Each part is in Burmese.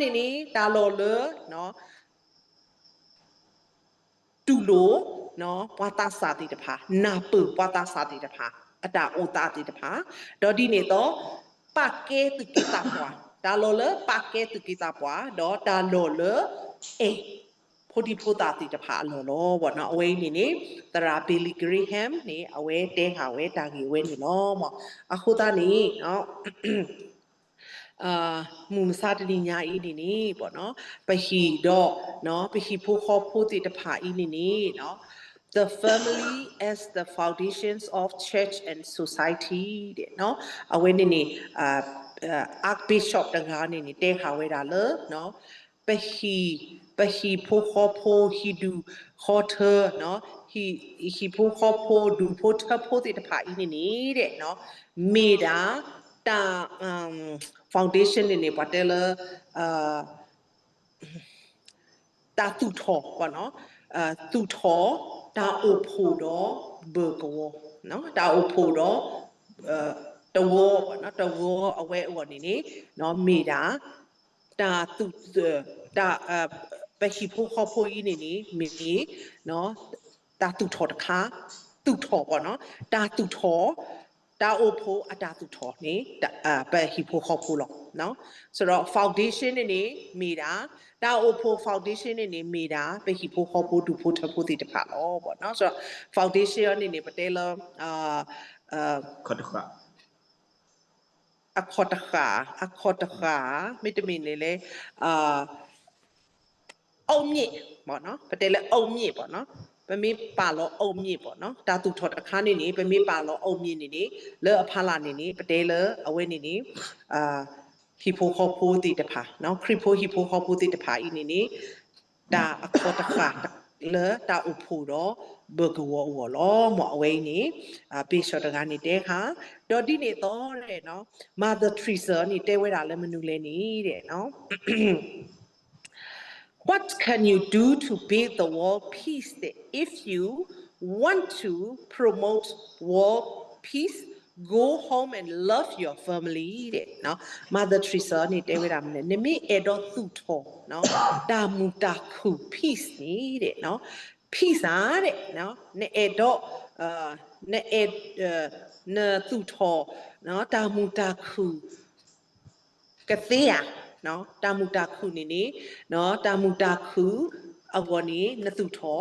နေနေတာလော်လေနော်တူလိုနော်ပွားတာစာတိတဖာနာပူပွားတာစာတိတဖာအတာအိုတာတိတဖာဒေါ်ဒီနေတော့ပါကေတုကိတာပွားဒါလော်လေပါကေတုကိတာပွားတော့ဒါလော်လေအေဖိုဒီဖိုတာတိတဖာလော်လောဘောနော်အဝေးနေနေတရာဘီလီဂရီဟမ်နေအဝဲတဲဟာဝဲတာဂီဝဲနေလောမောအခုသားနေနော် အာမူမစာတလီညာဤနေနေပေါ့နော်ပဟီတော့နော်ပဟီဖို့ခေါ်ဖို့တိတဖာဤနေနေနော် the family as the foundations of church and society တဲ့နော်အဝဲနေနေအာ archbishop တကားနေနေတဲခါဝဲတာလေနော်ပဟီပဟီဖို့ခေါ်ဖို့ဟီဒူခေါ်เธอနော်ဟီဟီဖို့ခေါ်ဖို့ဒူဖို့ထဖို့တိတဖာဤနေနေတဲ့နော်မေတာ ta um, foundation နေနေပါတယ်လေအာတာသူထောပေါ့နော်အာသူထောတာအိုဖို့တော့ဘေကောနော်တာအိုဖို့တော့အာတဝပေါ့နော်တဝအဝဲအဝနေနေနော်မိတာတာသူတာအာပရှိဖို့ခေါ်ဖို့ဤနေနေမိနော်တာသူထောတခါသူထောပေါ့နော်တာသူထော တာအိုဖိုအတာတူထောနေအာပဲဟီဖိုခေါဖိုလောနော်ဆိုတော့ foundation နေနေမိတာတာအိုဖို foundation နေနေမိတာပဲဟီဖိုခေါဖိုဒူဖိုထဖိုတိတဖာလောပေါ့နော်ဆိုတော့ foundation နေနေပတဲလအာအာခေါ်တခါအခေါ်တခါအခေါ်တခါမိတမင်နေလေအာအုံမြင့်ပေါ့နော်ပတဲလအုံမြင့်ပေါ့နော် ပမေပါလောအုံမြင့်ပေါ့နော်တာတူထော်တခါနေနေပမေပါလောအုံမြင့်နေနေလဲအဖလာနေနေပတဲလအဝဲနေနေအာဟီဖိုခေါ်ဖိုတီတဖာနော်ခရစ်ဖိုဟီဖိုခေါ်ဖိုတီတဖာဤနေနေတာအခေါ်တခါလဲတာဥဖူတော့ဘဂဝဝလောမအဝဲနေအပေရှော့တကနေတဲခါဒေါ်ဒီနေတော့တဲ့နော် mother teresa နေတဲဝဲတာလည်းမနူလဲနေတဲ့နော် What can you do to build the world peace that if you want to promote world peace go home and love your family တဲ့နော် Mother Teresa နေတဲ့ဝိရမနဲ့နမိအဲ့တော့သူ့ထောနော်တာမူတာခု peace နေတဲ့နော် peace อ่ะတဲ့နော်နဲ့အဲ့တော့အာနဲ့အဲ့နဲသူ့ထောနော်တာမူတာခု ကသေးရ နော်တာမူတာခုနေနေနော်တာမူတာခုအဝနေနသူထော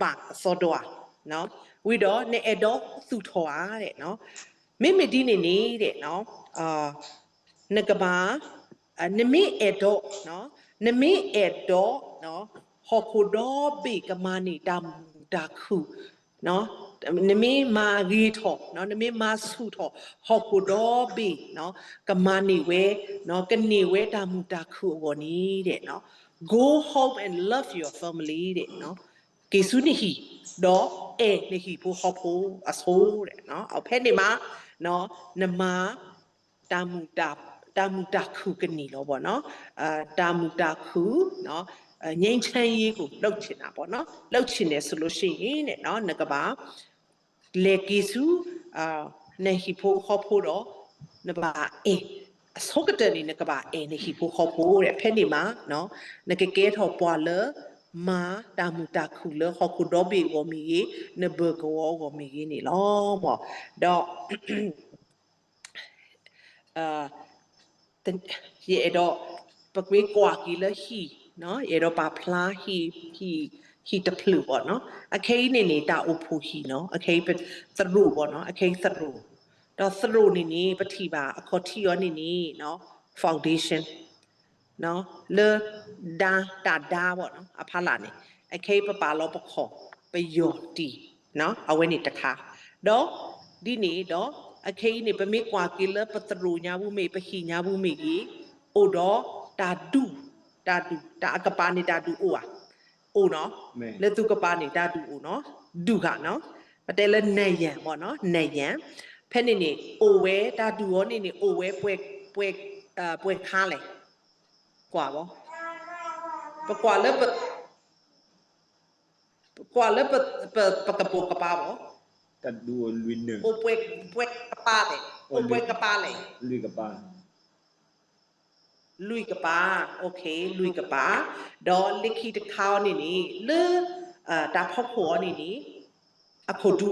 ဘာစောတော့နော်ဝီတော့နေအတော့သူထောအားတဲ့နော်မိမိဒီနေနေတဲ့နော်အာနကဘာနမိအတော့နော်နမိအတော့နော်ဟောခုတော့ဘေကမနေတာမူတာခုနော်နမေမာရီထောနော်နမေမာဆုထောဟောကုတော်ဘီနော်ကမနီဝဲနော်ကနေဝဲတာမူတာခုဝနီတဲ့နော် go home and love your family တဲ့နော်ကေဆုနိဟီတော့အဲနိဟီဖို့ဟောဖို့အဆိုးတဲ့နော်အဖက်နေမှာနော်နမတာမူတာတာမူတာခုကနေလောပေါ့နော်အာတာမူတာခုနော် ငိမ့်ချမ်းရေးကိုလှုပ်ချင်တာပေါ့နော်လှုပ်ချင်တယ်ဆိုလို့ရှိရင်တဲ့နော်ငကပါလေကီစုအာနေဟီဖိုခေါ်ဖို့တော့နဘာအေအစောကတနေနကဘာအေနေဟီဖိုခေါ်ဖို့တဲ့ဖဲနေမှာနော်နကကဲထော်ပွာလမာတာမူတာခုလခေါ်ခုတော့ဘေကိုမီနဘကောကိုမီနေလောမောတော့အာတန်ရေတော့ပကွေးကွာကီလဟီ နော်ရေတော့ပါဖလားဟီဟီဟီတဖလူပေါ့နော်အခိနေနေတာအဖူဟီနော်အခိပသရုပေါ့နော်အခိသရုတော့သရုနေနေပတိပါအခေါ်တီရောနေနေနော် foundation နော်လေဒါတာဒါပေါ့နော်အဖလာနေအခိပပါလောပခေါ်ပယောတီနော်အဝဲနေတခါတော့ဒီနေတော့အခိနေပမေကွာကီလပတရူညာဘူးမေပဟိညာဘူးမေကြီးအိုတော့တာဒူ တာဒူတာအကပါနေတာဒူအိုอ่ะအိုနော် မဲ လေသူကပါနေတာဒူအိုနော်ဒူကနော်ပတဲလဲနေရန်ပေါ့နော်နေရန်ဖက်နေနေအိုဝဲတာဒူရောနေနေအိုဝဲပွဲပွဲအာပွဲခါလဲกว่าบ่ปกว่าle pe กว่าle pe pe pe ka po ka pa bo ตัดดูลุยหนึ่ง o pue pue ka pa de o pue ka pa le ลุยกับปา ลุยกะปา โอเคลุยกะปาดอลิคิตะคาวนี่นี่เลอ่าตาพ่อผัวนี่นี่อะโคดู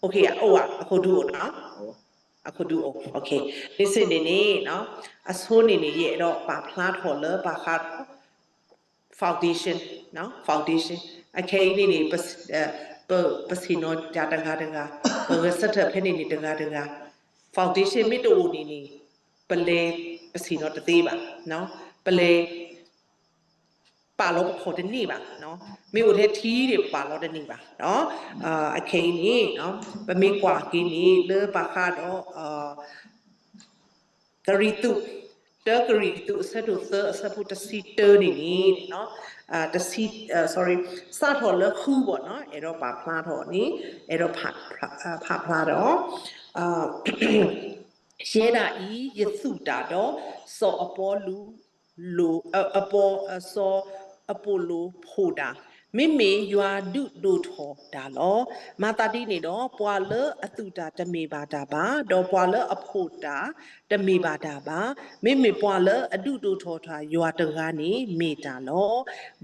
โอเคอะโออะอะโคดูเนาะ ဟော အခုဒူโอเคဒီစနေနေเนาะအဆိုးနေနေရဲ့တော့ပါဖလားထော်လပါခါ foundation เนาะ foundation အခဲနေနေပစပပစီနောဂျာတငါတငါပဝစတ်ဖဲနေနေတငါတငါ foundation မိတူနေနေပလေ ပစီတော့တသေးပါနော်ပလဲပါလို့ခေါ်တဲ့နေ့ပါနော်မိို့တဲ့ ठी တွေပါလို့တဲ့နေ့ပါနော်အာအခိန်နေနော်ပမေကွာကင်းနေလေပါခါတော့အာကရီတုတကရီတုအဆက်တို့သအဆက်ဖို့တစီတဲနေနေနော်အာတစီ sorry စတော်လခုပေါ့နော်အဲ့တော့ပါဖလားတော့နေအဲ့တော့ဖာဖာဖလားတော့အာ ရဲတာဤယသုတာတော့စောအပေါ်လူလူအအပေါ်အစောအပေါ်လူဖိုတာမိမေယွာဒုဒုထောဒါလောမာတာတိနေတော့ပွာလအတုတာတမေပါတာပါတော့ပွာလအဖို့တာတမေပါတာပါမိမေပွာလအတုဒုထောထာယွာတကားနေမေတာလော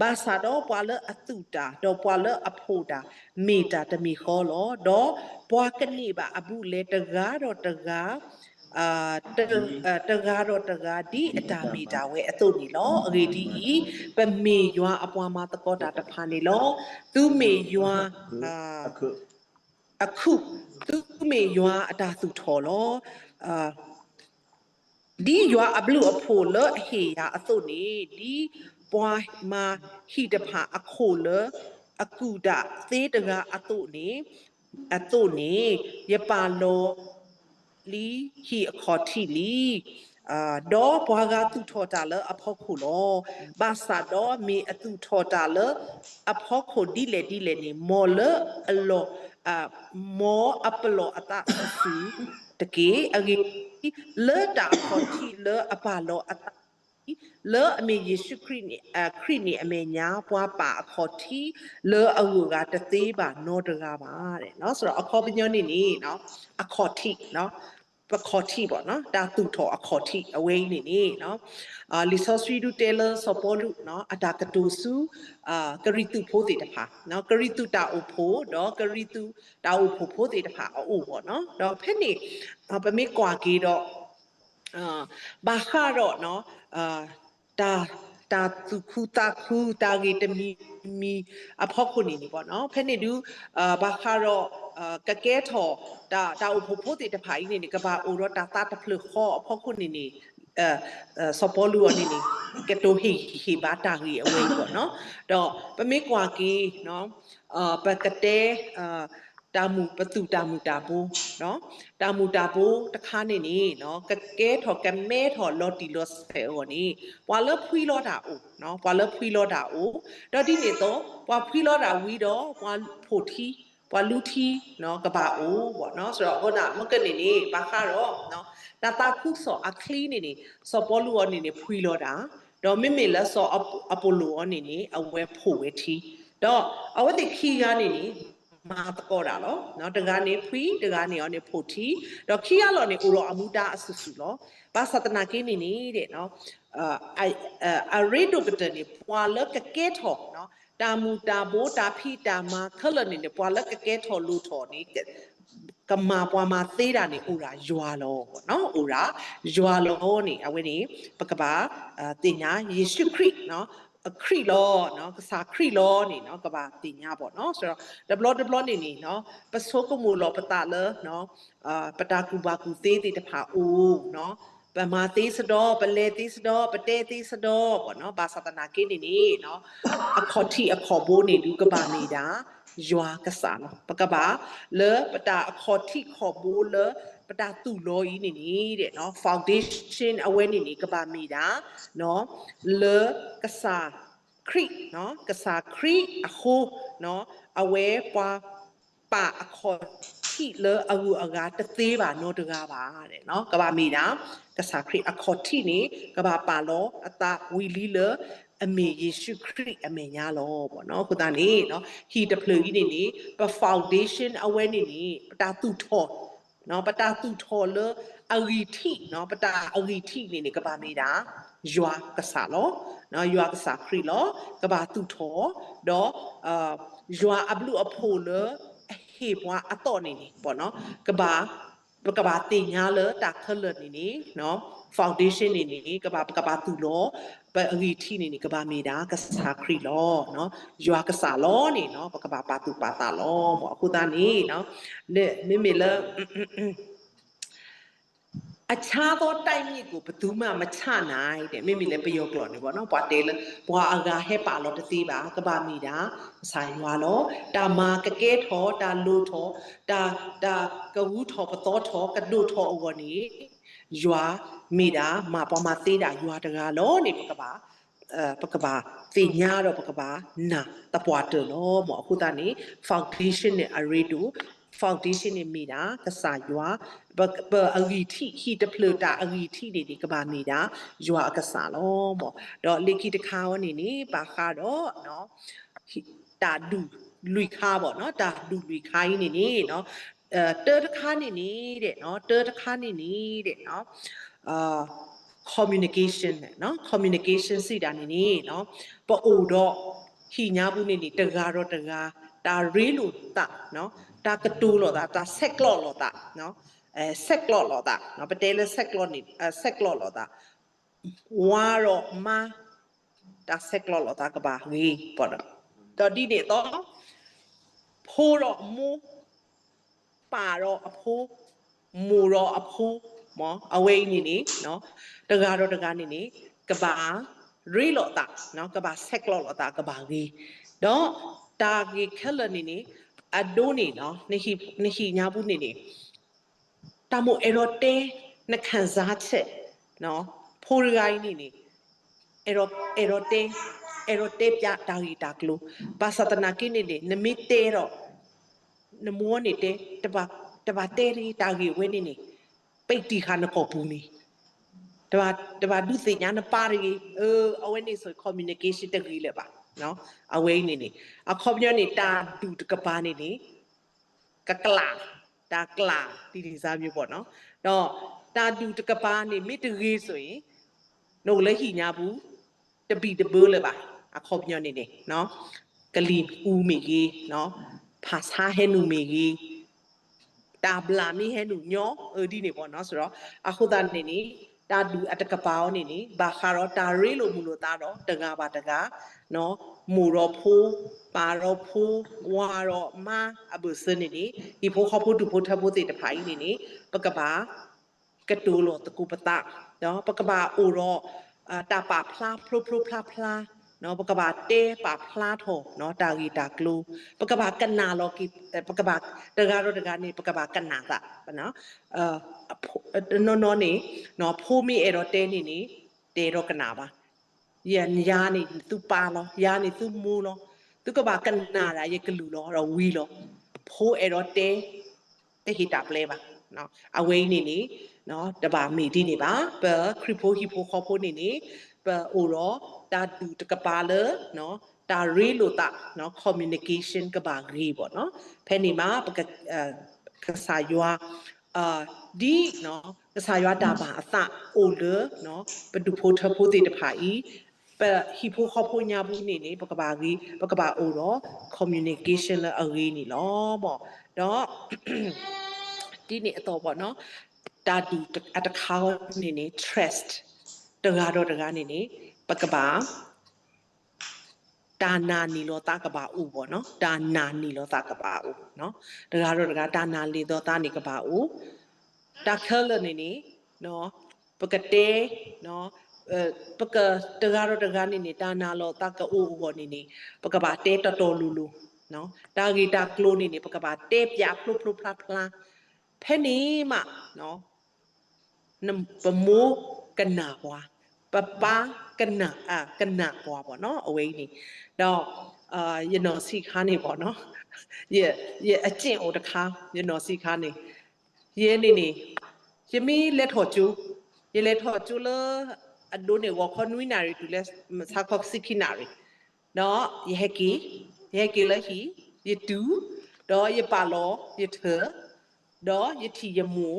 ဘာသာတော့ပွာလအတုတာတော့ပွာလအဖို့တာမေတာတမေခေါ်လောတော့ပွာကနေပါအဘူးလေတကားတော့တကား အာတအာတကားတော့တကားဒီအတာမီတာဝဲအတုတ်နေလောအဂေဒီဤပမေယွာအပွားမတကောတာတဖာနေလောသူမေယွာအာအခုအခုသူမေယွာအတာသူထော်လောအာဒီယွာအဘလူအဖိုလအဟေယာအတုတ်နေဒီပွားမဟိတဖာအခိုလအကူဒသေးတကားအတုတ်နေအတုတ်နေယပါလော လီဟီအခေါ်တီလီအာဒေါ်ဘွာကသူထော်တာလအဖောက်ခုလောဘာသာဒေါ်မေအသူထော်တာလအဖောက်ခုဒီလေဒီလေနေမော်လအလောအာမောအပလောအတာဆူတကေအဂေလေတာခေါ်တီလအပါလောအတာ လေအမေယေရှုခရစ်နေအခရစ်နေအမေညာပွားပါအခေါ်တီလေအဝကတသေးပါနောတကားပါတဲ့เนาะဆိုတော့အခေါ်ပညောနေနေเนาะအခေါ်တီเนาะ ပခေါ်တီပေါ့နော်ဒါသူထော်အခေါ်တီအဝိနေနေနော်အာလီဆော့စရီဒူတယ်လာဆော်ပေါ်လူနော်အတာကတူစုအာကရီတူဖိုးတေတဖာနော်ကရီတူတာအိုဖိုးတော့ကရီတူတာအိုဖိုးဖိုးတေတဖာအိုပေါ့နော်တော့ဖက်နေပမေကွာကေတော့ အာဘာခါတော့နော်အာတာတာသူခုတာခုတာဂေတမီမီအဖောက်ခုနေနေပေါ့နော်ဖက်နေဒူအာဘာခါတော့အာကကဲထော်တာတာအဖို့ဖို့တေတဖာကြီးနေနေကဘာအိုတော့တာတာတဖလခေါ်အဖောက်ခုနေနေအဲစပေါ်လူအနေနဲ့ကတိုဟီဟီဘာတာကြီးအဝေးပေါ့နော်တော့ပမေကွာကီနော်အာပကတဲအာ တာမူပတုတာမူတာဘိုးနော်တာမူတာဘိုးတခါနေနေနော်ကကဲထော်ကမဲထော်လော်တီလော့စဖဲဟောနေပွာလဖွီလော့တာအိုနော်ပွာလဖွီလော့တာအိုတော့ဒီနေတော့ပွာဖွီလော့တာဝီတော့ပွာဖို့ထီပွာလူထီနော်ကပါအိုပေါ့နော်ဆိုတော့ဟောနာမကနေနေဘာခါတော့နော်တာတာခုဆော်အခလီနေနေဆော်ပေါ်လူော်နေနေဖွီလော့တာတော့မိမိလက်ဆော်အပိုလိုော်နေနေအဝဲဖို့ဝဲထီတော့အဝတ်တိခီကနေနေ မာတကောတာလောနော်တကားနေဖွီတကားနေရောနေဖို့တီတော့ခီရလောနေဦးရောအမှုတာအဆူဆူလောဘာသတနာကင်းနေနေတဲ့နော်အာအရေဒိုကတနေပွာလကကဲထော်နော်တာမူတာဘိုးတာဖီတာမာခလနေနေပွာလကကဲထော်လူထော်နေကမာပွားမှာသေးတာနေဦးရာယွာလောပေါ့နော်ဦးရာယွာလောနေအဝင်းနေပကပါအတင်ညာယေရှုခရစ်နော် အခရီလောနော်ကစားခရီလောနေနော်ကဘာတင်ညာပေါ့နော်ဆိုတော့ develop develop နေနေနော်ပစိုးကမူလောပတာလနော်အာပတာကူဘာကူသေးသေးတဖာအိုးနော်ပမာသေးစတော့ပလေသေးစတော့ပတဲသေးစတော့ပေါ့နော်ဘာသာတနာကိနေနေနော်အခေါ်တီအခေါ်ဘိုးနေလူကဘာနေတာယွာကစားနော်ပကဘာလေပတာအခေါ်တီခေါ်ဘိုးလေ ပတာတူလောဤနေနေတဲ့နော် foundation အဝဲနေနေကဘာမိတာနော်လေကစားခရီနော်ကစားခရီအခုနော်အဝဲပွားပါအခေါ်ထိလေအကူအကားတသေးပါနော်တကားပါတဲ့နော်ကဘာမိတာကစားခရီအခေါ်ထိနေကဘာပါလောအတာဝီလီလေအမေယေရှုခရစ်အမေညာလောပေါ့နော်ခုတန်နေနော်ဟီတဖလူကြီးနေနေပ foundation အဝဲနေနေပတာသူထော် နော်ပတာသူထော်လေအဂီထိနော်ပတာအဂီထိနေနေကဘာမိတာယွာကစားလောနော်ယွာကစားခရီလောကဘာတူထောတော့အာယွာအဘလူအဖိုလဟေဘွာအတော့နေနေပေါ့နော်ကဘာ ကဘာတင်ညာလတာခလနေနေနော် foundation နေနေကဘာကဘာတူလောပအဂီတီနေနေကဘာမီတာကစားခရီလောနော်ယွာကစားလောနေနော်ကဘာပါတူပါတာလောပေါ့အခုသားနေနော်လေမိမိလ အခြားသောတိုက်မြစ်ကိုဘယ်သူမှမချနိုင်တဲ့မိမိလည်းပြောကြော်နေပေါ့နော်ဘွာတဲလဘွာအကာဟဲပါလို့တသိပါကဘာမီတာဆိုင်ရွာလို့တာမာကကဲထောတာလူထောတာတာကဝူးထောပတော်ထောကဒုထောအဝနီရွာမိတာမပေါ်မှာသေးတာရွာတကားလို့နေပကပါအဲပကပါသိညာတော့ပကပါနာတပွားတယ်လို့မအခုတည်း foundation နဲ့ array တို့ foundation နေမိတာကစားရွာဘဘအဂီတီဟီတပလတာအဂီတီနေဒီကဘာမိတာရွာအကစားလို့ပေါ့တော့လေကီတခါဝနေနေပါခါတော့เนาะတာဒူလူခါပေါ့เนาะတာဒူလူခါကြီးနေနေเนาะအဲတဲတခါနေနေတဲ့เนาะတဲတခါနေနေတဲ့เนาะအာ communication နဲ့เนาะ communication စိတာနေနေเนาะပို့တော့ဟိညာဘူးနေနေတကားတော့တကားတာရေးလို့တနော် တာကတူလို့တာတာဆက်ကလော့လို့တာနော်အဲဆက်ကလော့လို့တာနော်ပတဲလဲဆက်ကလော့နေအဲဆက်ကလော့လို့တာဝါတော့မာတာဆက်ကလော့လို့တာကဘာဟေးပေါ့တော့တော့ဒီနေတော့ဖိုးတော့မူပါတော့အဖိုးမူတော့အဖိုးမောအဝေးနေနေနော်တကားတော့တကားနေနေကဘာရီလော့တာနော်ကဘာဆက်ကလော့လို့တာကဘာဟေးတော့တာဂီခလနေနေ အဒိုနေနော်နဟိနဟိညာဘူးနေနေတာမိုအရောတဲနခံစားချက်နော်ဖိုးရိုင်းနေနေအရောအရောတဲအရောတဲပြတာဂီတာကလိုဘာသတနာကိနေနေနမိတဲတော့နမောနေတဲ့တပါတပါတဲရီတာဂီဝဲနေနေပိတ်တီခါနကောဘူးနေတပါတပါဒုသိညာနပါရီအအဝဲနေဆို communication တကီလေပါ နော်အဝဲနေနေအခေါ်ပြောနေတာဒူတကပါနေနေကကလာတာကလာဒီဒီစားမျိုးပေါ့နော်တော့တာဒူတကပါနေမိတကြီးဆိုရင်နှုတ်လည်းဟိညာဘူးတပီတပိုးလေပါအခေါ်ပြောနေနေနော်ကလီဦးမီကြီးနော်ဖာစာဟဲနူမီကြီးတာဘလာမီဟဲနူညောအဲဒီနေပေါ့နော်ဆိုတော့အခုသားနေနေ တာဒူအတကပောင်းနေနေဘာခါတော့တာရေးလို့မူလို့သားတော့တကားပါတကားနော်မူတော့ဖိုးပါတော့ဖိုးဝါတော့မအဘစနေနေဒီဖိုးခဖို့တူဖိုးထဖို့တေတဖိုင်းနေနေပကပါကတူလို့တကူပတာနော်ပကပါအိုတော့အာတာပါဖလားဖလိုဖလိုဖလားဖလား နော်ပကဘာတဲပါဖလားထောနော်တာဂီတာကလူပကဘာကနာလောကီပကဘာတကားတော့တကားနေပကဘာကနာတာနော်အာနော်နော်နေနော်ဖိုးမီအဲ့တော့တဲနေနေတဲတော့ကနာပါရန်ယာနေသူပါလောယာနေသူမူလောသူကဘာကနာတာရေကလူလောတော့ဝီလောဖိုးအဲ့တော့တဲတဲဟီတာပလဲပါနော်အဝိနေနေနော်တပါမီဒီနေပါပခရီဖိုဟီဖိုခေါ်ဖိုနေနေပ အိုရောတာတူတကပါလနော်တာရီလိုတာနော် communication ကဘာဂရီပေါ့နော်ဖဲနေမှာပကကစားရွာအာဒီနော်ကစားရွာတာပါအသအိုလနော်ပဒူဖိုထဖိုတေတဖာဤပဟီဖိုခေါဖိုညာဘူးနေနေပကဘာကြီးပကဘာအိုတော့ communication လအရေးနေလောပေါ့တော့ဒီနေအတော့ပေါ့နော်တာတူအတခါနေနေ trust တကားတော့တကားနေနေပကဘာတာနာနီလောတာကဘာဥပေါ့နော်တာနာနီလောတာကဘာဥနော်တကားတော့တကားတာနာလီတော့တာနေကဘာဥတာခလနေနေနော်ပကတဲနော်အဲပကတကားတော့တကားနေနေတာနာလောတာကဥဥပေါ့နေနေပကဘာတဲတော်တော်လူလူနော်တာဂီတာကလိုနေနေပကဘာတဲပြဖလုဖလုဖလားဖလားဖဲနေမနော်နမ်ပမိုးကနာဘွား ပပကနာအာကနာဘွားပေါ့နော်အဝေးနေတော့အာရနော်စီခါနေပေါ့နော်ရရအကျင့်အိုတခါရနော်စီခါနေရဲနေနေယမီလက်ထော်ကျူရလက်ထော်ကျူလအဒိုနေဝခွန်ဝိနာရီတူလက်စာခောက်စီခိနာရီနော်ယဟကီယဟကီလဟီယတူတော့ယပါလောယထတော့ယတီယမူ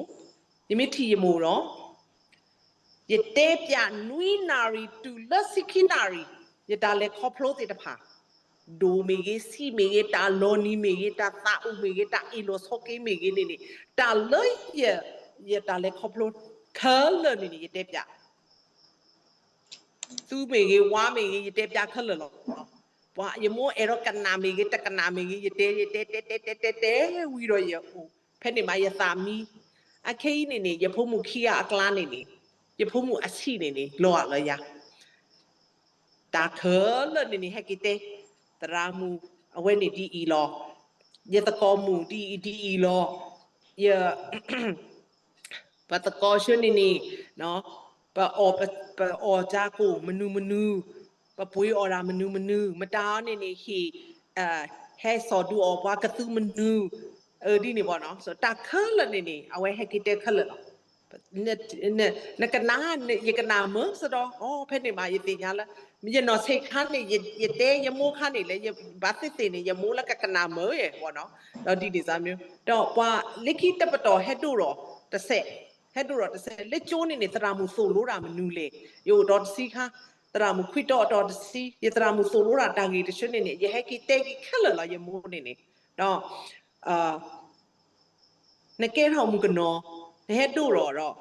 ယမီတီယမူတော့ ယယတေပြနွီနာရီတူလစိခိနာရီယတာလေခေါပလို့တေတဖာဒိုမေကြီးစီမေကြီးတာလောနီမေကြီးတာတာဥမေကြီးတာအီလိုဆောကေမေကြီးနေနေတာလေယယတာလေခေါပလို့ခဲလနေနေယတေပြသူမေကြီးဝါမေကြီးယတေပြခဲလလောဘွာယမိုးအဲ့တော့ကနာမေကြီးတကနာမေကြီးယတေယတေတေတေတေတေတေဝီရောယအိုဖဲနေမယသာမီအခေးနေနေယဖို့မှုခီရအကလားနေနေ ယဖုံမှုအချိနေနေလောရလရတာခေလနေနေဟက်ကီတေတရာမူအဝဲနေဒီအီလောယတကောမူဒီဒီအီလောယပတကောရှနေနေနော်ပအောပပအောဂျာကိုမနူမနူပပွေးအော်ရာမနူမနူမတားနေနေဟီအဲဟဲဆော်ဒူအော်ဘွားကသူမနူအဲဒီနေပေါ့နော်ဆိုတာခေလနေနေအဝဲဟက်ကီတေခလလော ne ne ne kana ne ye kana mo so do oh phe ne ma ye tin nya la ye no sei khan ne ye ye te ye mo khan ne le ye ba ti ti ne ye mo la ka kana mo ye ပေါ့ နော်တော့ဒီဒီစားမျိုးတော့ပွာလိခိတပတော်ဟက်တို့တော့တစ်ဆက်ဟက်တို့တော့တစ်ဆက်လက်ကျိုးနေနေတရာမူဆိုလို့တာမနူးလေယိုတော့စီခါတရာမူခွိတော့တော့စီ ye တရာမူဆိုလို့တာတာကြီးတရွှနေနေ ye ဟက်ကိတဲကိခက်လာလာ ye မိုးနေနေတော့အာနကဲထောင်မူကနော နဲတို့တော့တော့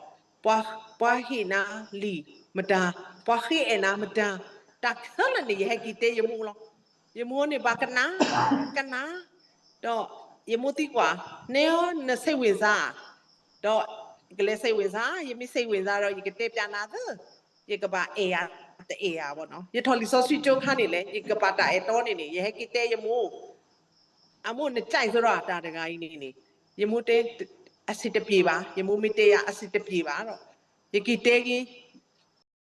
ပွားပွားဟိနာလီမတာပွားခိအနာမတာတာခလနေဟကီတေယမူလောယမူနေဘာကနာကနာတော့ယမူတိကွာနေရောနစိတ်ဝင်စားတော့ကလေးစိတ်ဝင်စားယမစိတ်ဝင်စားတော့ယကတေပြနာသယကပါအေယာတအေယာပေါ့နော်ယထော်လီဆော့ဆွီကျုံခါနေလေယကပါတာအေတော်နေနေယဟကီတေယမူအမို့နဲ့ကြိုက်ဆိုတော့တာတကားကြီးနေနေယမူတေ အစစ်တပြေပါယမူမီတေရအစစ်တပြေပါတော့ယကီတေကြီး